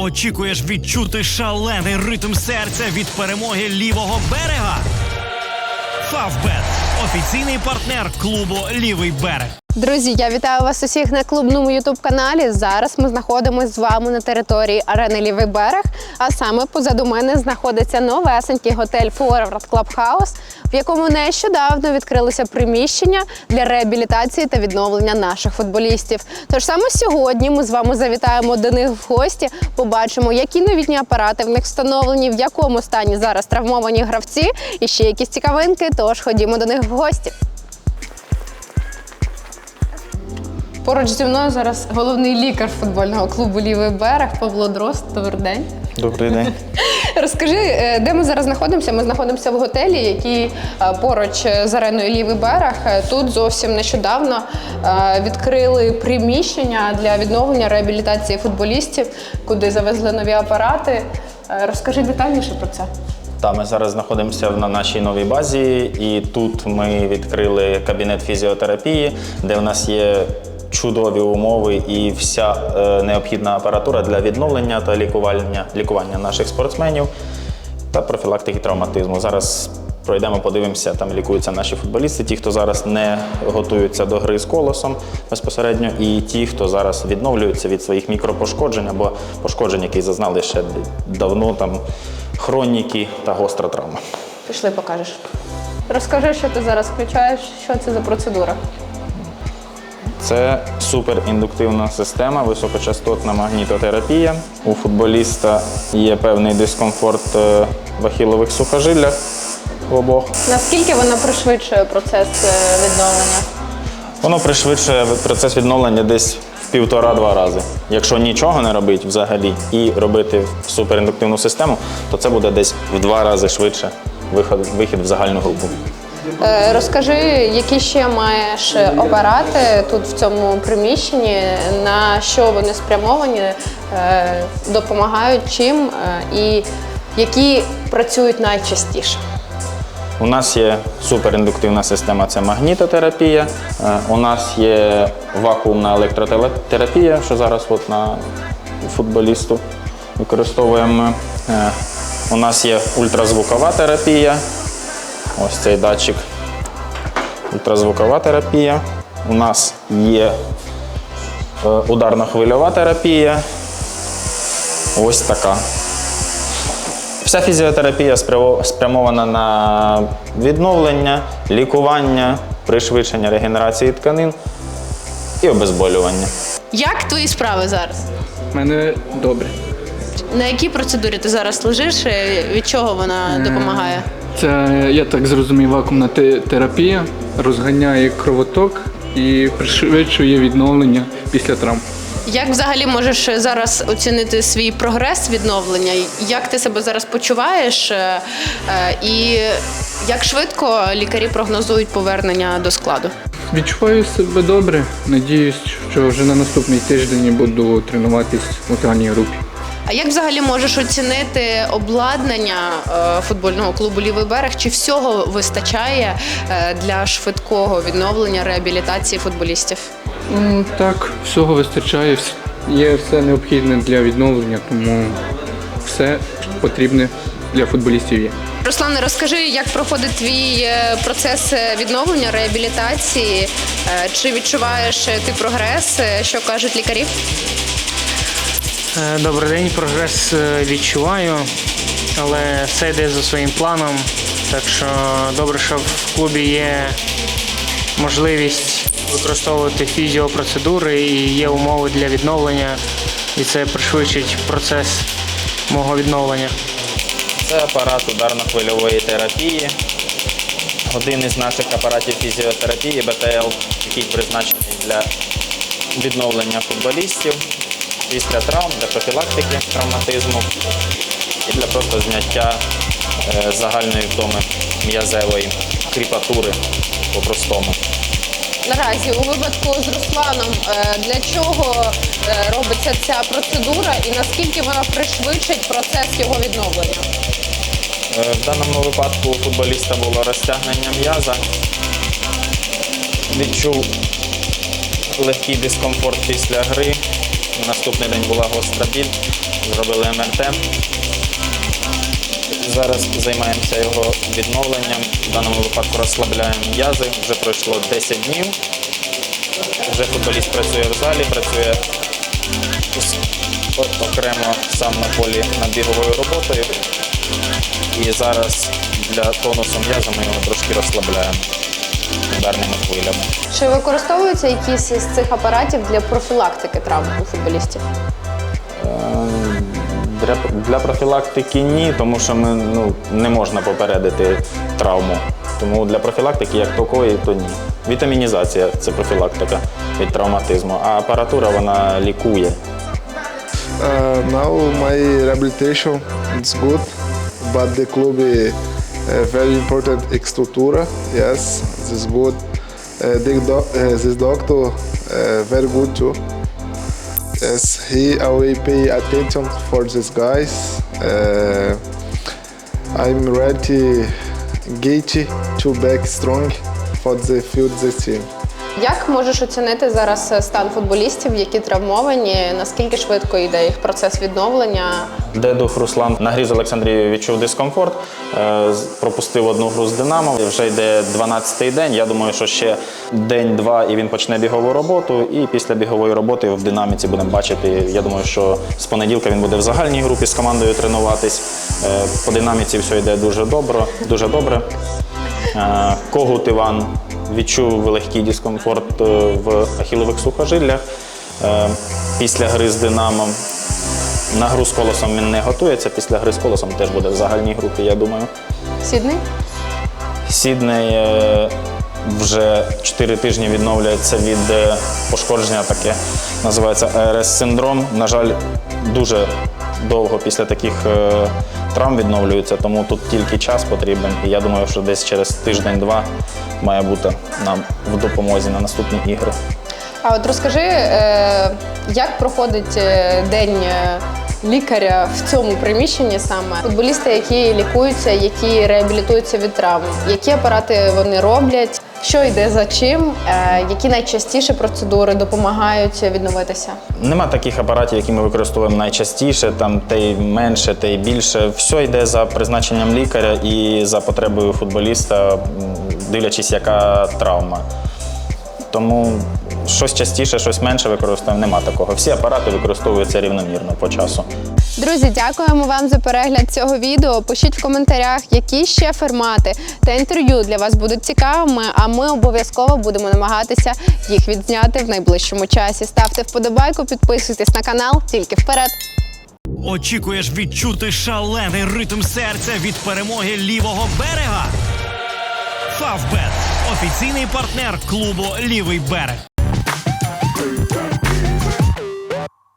Очікуєш відчути шалений ритм серця від перемоги лівого берега? Фавбет офіційний партнер клубу Лівий берег. Друзі, я вітаю вас усіх на клубному ютуб каналі. Зараз ми знаходимося з вами на території арени Лівий берег. А саме позаду мене знаходиться новесенький готель Forward Club в якому нещодавно відкрилося приміщення для реабілітації та відновлення наших футболістів. Тож саме сьогодні ми з вами завітаємо до них в гості, побачимо, які новітні апарати в них встановлені, в якому стані зараз травмовані гравці і ще якісь цікавинки. Тож ходімо до них в гості. Поруч зі мною зараз головний лікар футбольного клубу Лівий берег Павло Дрозд. Добрий день. Добрий день. Розкажи, е, де ми зараз знаходимося? Ми знаходимося в готелі, який е, поруч з ареною Лівий берег. Е, Тут зовсім нещодавно е, відкрили приміщення для відновлення реабілітації футболістів, куди завезли нові апарати. Е, Розкажи детальніше про це. Та ми зараз знаходимося на нашій новій базі, і тут ми відкрили кабінет фізіотерапії, де в нас є чудові умови і вся е, необхідна апаратура для відновлення та лікування, лікування наших спортсменів та профілактики травматизму. Зараз пройдемо, подивимося, там лікуються наші футболісти, ті, хто зараз не готуються до гри з колосом безпосередньо, і ті, хто зараз відновлюються від своїх мікропошкоджень або пошкоджень, які зазнали ще давно, там хроніки та гостра травма. Пішли, покажеш. Розкажи, що ти зараз включаєш, що це за процедура. Це суперіндуктивна система, високочастотна магнітотерапія. У футболіста є певний дискомфорт е, в ахілових сухожиллях в обох. Наскільки вона пришвидшує процес е, відновлення? Воно пришвидшує процес відновлення десь в півтора-два рази. Якщо нічого не робити взагалі і робити суперіндуктивну систему, то це буде десь в два рази швидше виход, вихід в загальну групу. Е, Розкажи, які ще маєш апарати тут в цьому приміщенні, на що вони спрямовані, е, допомагають чим е, і які працюють найчастіше. У нас є суперіндуктивна система це магнітотерапія. У нас є вакуумна електротерапія, що зараз от на футболісту використовуємо. У нас є ультразвукова терапія. Ось цей датчик. Ультразвукова терапія. У нас є е, ударно-хвильова терапія. Ось така. Вся фізіотерапія спрямована на відновлення, лікування, пришвидшення регенерації тканин і обезболювання. Як твої справи зараз? У мене добре. На якій процедурі ти зараз лежиш? Е, Від чого вона допомагає? Це, я так зрозумів, вакуумна терапія розганяє кровоток і пришвидшує відновлення після травм. Як взагалі можеш зараз оцінити свій прогрес відновлення? Як ти себе зараз почуваєш? Е, е, І як швидко лікарі прогнозують повернення до складу? Відчуваю себе добре. Надіюсь, що вже на наступний тиждень буду тренуватись у загальній групі. А як взагалі можеш оцінити обладнання е, футбольного клубу Лівий берег? Чи всього вистачає е, для швидкого відновлення реабілітації футболістів? Так, всього вистачає, є все необхідне для відновлення, тому все потрібне для футболістів є. Руслане, розкажи, як проходить твій е, процес відновлення реабілітації? Чи відчуваєш ти прогрес? Що кажуть лікарі? Е, Добрий день, прогрес е, відчуваю, але все йде за своїм планом. Так що добре, що в клубі є можливість використовувати фізіопроцедури і є умови для відновлення, і це пришвидшить процес мого відновлення. Це апарат ударно-хвильової терапії. Один із наших апаратів фізіотерапії БТЛ, який призначений для відновлення футболістів після травм, для профілактики травматизму і для просто зняття е, загальної втоми м'язевої кріпатури по-простому. Наразі у випадку з Русланом е, для чого е, робиться ця процедура і наскільки вона пришвидшить процес його відновлення? В даному випадку у футболіста було розтягнення м'яза. Відчув легкий дискомфорт після гри. На наступний день була гостра біль, зробили МРТ. Зараз займаємося його відновленням. В даному випадку розслабляємо м'язи. Вже пройшло 10 днів. Вже футболіст працює в залі, працює окремо сам на полі над біговою роботою. І зараз для тонусу м'яза ми його трошки розслабляємо ударними хвилями. Чи використовуються якісь із цих апаратів для профілактики травм у футболістів? Для, для профілактики ні, тому що ми, ну, не можна попередити травму. Тому для профілактики як такої, то ні. Вітамінізація це профілактика від травматизму, а апаратура вона лікує. Uh, now my rehabilitation is good, but the club uh, very important estructura. Yes, this is good. Uh, the doc, uh, this doctor uh, very good too. Yes, he always pay attention for these guys. Uh, I'm ready, get to back strong for the this team. Як можеш оцінити зараз е, стан футболістів, які травмовані? Наскільки швидко йде їх процес відновлення? Дедух Руслан на грі Олександрією відчув дискомфорт, е, пропустив одну гру з Динамо. Вже йде 12-й день. Я думаю, що ще день-два і він почне бігову роботу. І після бігової роботи в динаміці будемо бачити. Я думаю, що з понеділка він буде в загальній групі з командою тренуватись. Е, По динаміці все йде дуже добре. Дуже добре. Е, Когут Іван відчув легкий дискомфорт в ахілових сухожиллях після гри з Динамо. На гру з колосом він не готується. Після гри з колосом теж буде в загальній групі, я думаю. Сідний? Сідней е, вже 4 тижні відновлюється від е, пошкодження, таке називається АРС-синдром. На жаль, дуже довго після таких е, травм відновлюється, тому тут тільки час потрібен. І я думаю, що десь через тиждень-два має бути нам в допомозі на наступні ігри. А от розкажи, як проходить день лікаря в цьому приміщенні саме футболісти, які лікуються, які реабілітуються від травм, які апарати вони роблять, що йде за чим, е, які найчастіше процедури допомагають відновитися? Нема таких апаратів, які ми використовуємо найчастіше, там те й менше, те й більше. Все йде за призначенням лікаря і за потребою футболіста, дивлячись, яка травма. Тому щось частіше, щось менше використовуємо. Нема такого. Всі апарати використовуються рівномірно по часу. Друзі, дякуємо вам за перегляд цього відео. Пишіть в коментарях, які ще формати та інтерв'ю для вас будуть цікавими. А ми обов'язково будемо намагатися їх відзняти в найближчому часі. Ставте вподобайку, підписуйтесь на канал. Тільки вперед! Очікуєш відчути шалений ритм серця від перемоги лівого берега? Фавбет офіційний партнер клубу Лівий берег.